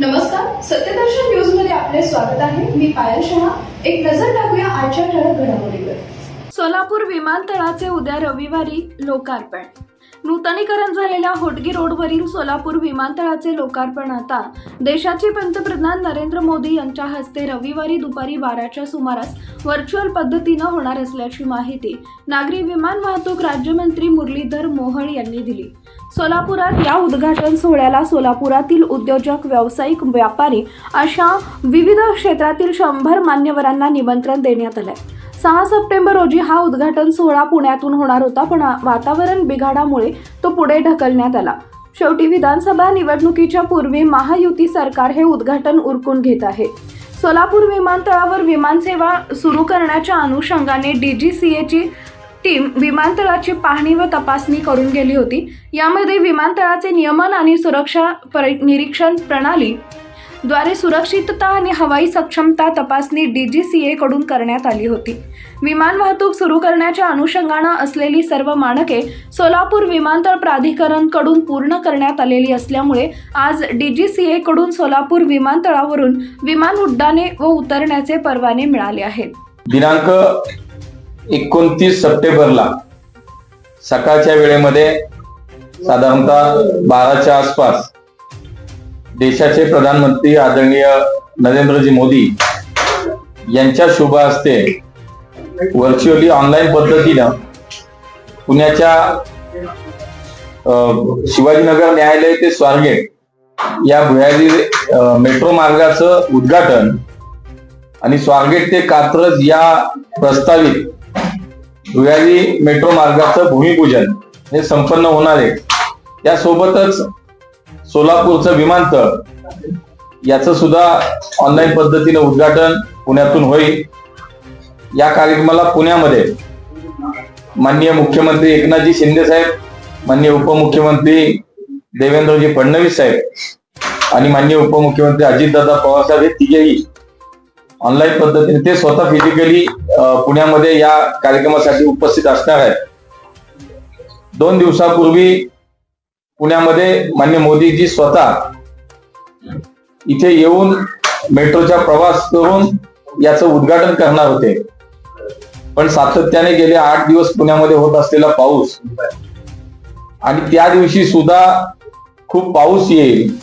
नमस्कार सत्यदर्शन न्यूजमध्ये आपले स्वागत आहे. मी पायल शहा. एक नजर टाकूया आजच्या ठळक घडामोडीवर. सोलापूर विमानतळाचे उद्या रविवारी लोकार्पण. नूतनीकरण झालेल्या होटगी रोडवरील सोलापूर विमानतळाचे लोकार्पण आता. देशाचे पंतप्रधान नरेंद्र मोदी यांच्या हस्ते रविवारी दुपारी बाराच्या सुमारास व्हर्च्युअल पद्धतीनं होणार असल्याची माहिती नागरी विमान वाहतूक राज्यमंत्री मुरलीधर मोहळ यांनी दिली. सोलापुरात या उद्घाटन सोहळ्याला सोलापुरातील उद्योजक व्यावसायिक व्यापारी अशा विविध क्षेत्रातील शंभर मान्यवरांना निमंत्रण देण्यात आलंय. सहा सप्टेंबर रोजी हा उद्घाटन सोहळा पुण्यातून होणार होता पण वातावरण बिघाडामुळे तो पुढे ढकलण्यात आला. शेवटी विधानसभा निवडणुकीच्या पूर्वी महायुती सरकार हे उद्घाटन उरकून घेत आहे. सोलापूर विमानतळावर विमानसेवा सुरू करण्याच्या अनुषंगाने डी जी सी एची टीम विमानतळाची पाहणी व तपासणी करून गेली होती. यामध्ये विमानतळाचे नियमन आणि सुरक्षा परि- निरीक्षण प्रणाली द्वारे सुरक्षितता आणि हवाई सक्षमता तपासणी डीजीसीए कडून करण्यात आली होती. विमान वाहतूक सुरू करण्याच्या अनुषंगानं असलेली सर्व मानके सोलापूर विमानतळ प्राधिकरणकडून पूर्ण करण्यात आलेली असल्यामुळे आज डीजीसीए कडून सोलापूर विमानतळावरून विमान उड्डाणे व उतरण्याचे परवाने मिळाले आहेत. दिनांक एकोणतीस सप्टेंबरला सकाळच्या वेळेमध्ये साधारणतः बाराच्या आसपास देशाचे प्रधानमंत्री आदरणीय नरेंद्रजी मोदी यांच्या शुभ हस्ते व्हर्च्युअली ऑनलाईन पद्धतीनं पुण्याच्या शिवाजीनगर न्यायालय ते स्वारगेट या भुयारी मेट्रो मार्गाचं उद्घाटन आणि स्वारगेट ते कात्रज या प्रस्तावित भुयारी मेट्रो मार्गाचं भूमिपूजन हे संपन्न होणार आहे. त्यासोबतच सोलापूरचं विमानतळ. याचं सुद्धा ऑनलाईन पद्धतीने उद्घाटन पुण्यातून होईल. या कार्यक्रमाला पुण्यामध्ये माननीय मुख्यमंत्री एकनाथजी शिंदे साहेब माननीय उपमुख्यमंत्री देवेंद्रजी फडणवीस साहेब आणि माननीय उपमुख्यमंत्री अजितदादा पवार साहेब हे तिघेही ऑनलाईन पद्धतीने ते स्वतः फिजिकली पुण्यामध्ये या कार्यक्रमासाठी उपस्थित असणार आहेत. दोन दिवसापूर्वी पुण्यामध्ये मान्य मोदीजी स्वतः इथे येऊन मेट्रोचा प्रवास करून याचं उद्घाटन करणार होते. पण सातत्याने गेले आठ दिवस पुण्यामध्ये होत असलेला पाऊस आणि त्या दिवशी सुद्धा खूप पाऊस येईल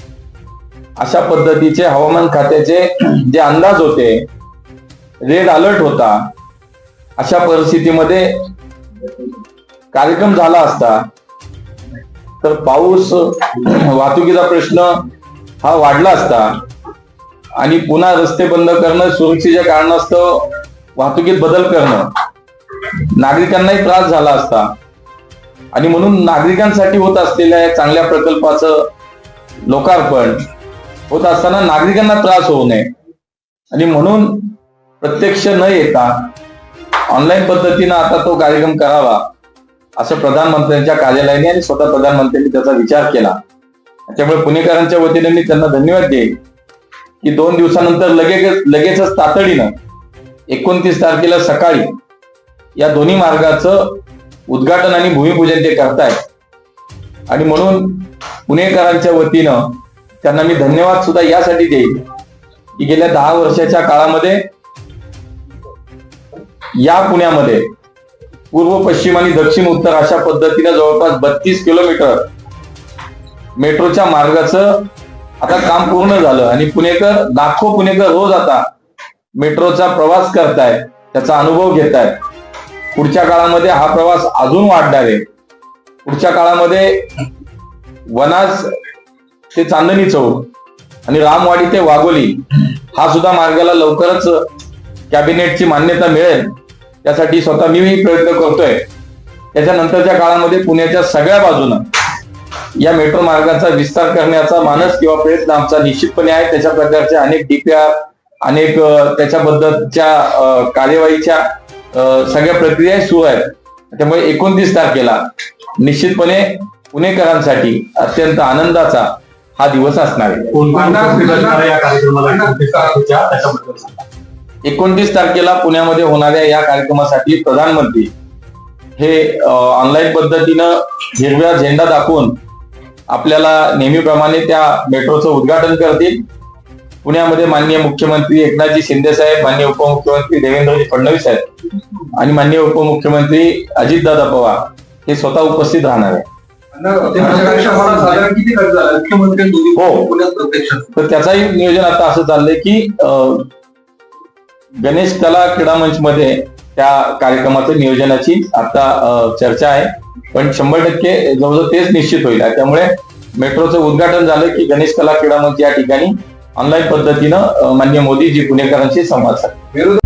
अशा पद्धतीचे हवामान खात्याचे जे अंदाज होते रेड अलर्ट होता. अशा परिस्थितीमध्ये कार्यक्रम झाला असता तर पाऊस वाहतुकीचा प्रश्न हा वाढला असता आणि पुन्हा रस्ते बंद करणं सुरक्षेच्या कारणास्तव वाहतुकीत बदल करणं नागरिकांनाही त्रास झाला असता. आणि म्हणून नागरिकांसाठी होत असलेल्या या चांगल्या प्रकल्पाचं लोकार्पण होत असताना नागरिकांना त्रास होऊ नये. आणि म्हणून प्रत्यक्ष न येता ऑनलाईन पद्धतीनं आता तो कार्यक्रम करावा. असं प्रधानमंत्र्यांच्या कार्यालयाने आणि स्वतः प्रधानमंत्र्यांनी त्याचा विचार केला. त्यामुळे पुणेकरांच्या वतीने मी त्यांना धन्यवाद देईन. की दोन दिवसानंतर लगेच लगेचच तातडीनं एकोणतीस तारखेला सकाळी या दोन्ही मार्गाचं उद्घाटन आणि भूमिपूजन ते करतायत. आणि म्हणून पुणेकरांच्या वतीनं त्यांना मी धन्यवाद सुद्धा यासाठी देईन. की गेल्या दहा वर्षाच्या काळामध्ये या पुण्यामध्ये पूर्व पश्चिम आणि दक्षिण उत्तर अशा पद्धतीने जवळपास बत्तीस किलोमीटर मेट्रोच्या मार्गाचं आता काम पूर्ण झालं. आणि पुणेकर लाखो पुणेकर रोज आता मेट्रोचा प्रवास करतायत त्याचा अनुभव घेत आहेत पुढच्या काळामध्ये हा प्रवास अजून वाढणार आहे. पुढच्या काळामध्ये वनाज ते चांदणी चौक आणि रामवाडी ते वाघोली हा सुद्धा मार्गाला लवकरच कॅबिनेटची मान्यता मिळेल. त्यासाठी स्वतः मीही प्रयत्न करतोय. त्याच्यानंतरच्या काळामध्ये पुण्याच्या सगळ्या बाजूनं या मेट्रो मार्गाचा विस्तार करण्याचा मानस किंवा प्रयत्न आमचा निश्चितपणे आहे. त्याच्या प्रकारचे अनेक डीपीआर अनेक त्याच्याबद्दलच्या कार्यवाहीच्या सगळ्या प्रक्रिया सुरू आहेत. त्यामुळे एकोणतीस तारखेला निश्चितपणे पुणेकरांसाठी अत्यंत आनंदाचा हा दिवस असणार आहे. एकोणतीस तारखेला पुण्यामध्ये होणाऱ्या या कार्यक्रमासाठी प्रधानमंत्री हे ऑनलाईन पद्धतीनं हिरव्या झेंडा दाखवून आपल्याला नेहमीप्रमाणे त्या मेट्रोचं उद्घाटन करतील. पुण्यामध्ये माननीय मुख्यमंत्री एकनाथजी शिंदे साहेब माननीय उपमुख्यमंत्री देवेंद्रजी फडणवीस साहेब आणि माननीय उपमुख्यमंत्री अजितदादा पवार हे स्वतः उपस्थित राहणार आहे हो. तर त्याचाही नियोजन आता असं चाललंय की गणेश कला क्रीडा मंच मध्ये त्या कार्यक्रमाचं नियोजनाची आता चर्चा आहे. पण शंभर टक्के जवळजवळ तेच निश्चित होईल. त्यामुळे मेट्रोचं उद्घाटन झालं की गणेश कला क्रीडा मंच या ठिकाणी ऑनलाईन पद्धतीनं मान्य मोदीजी पुणेकरांशी संवाद साधतील.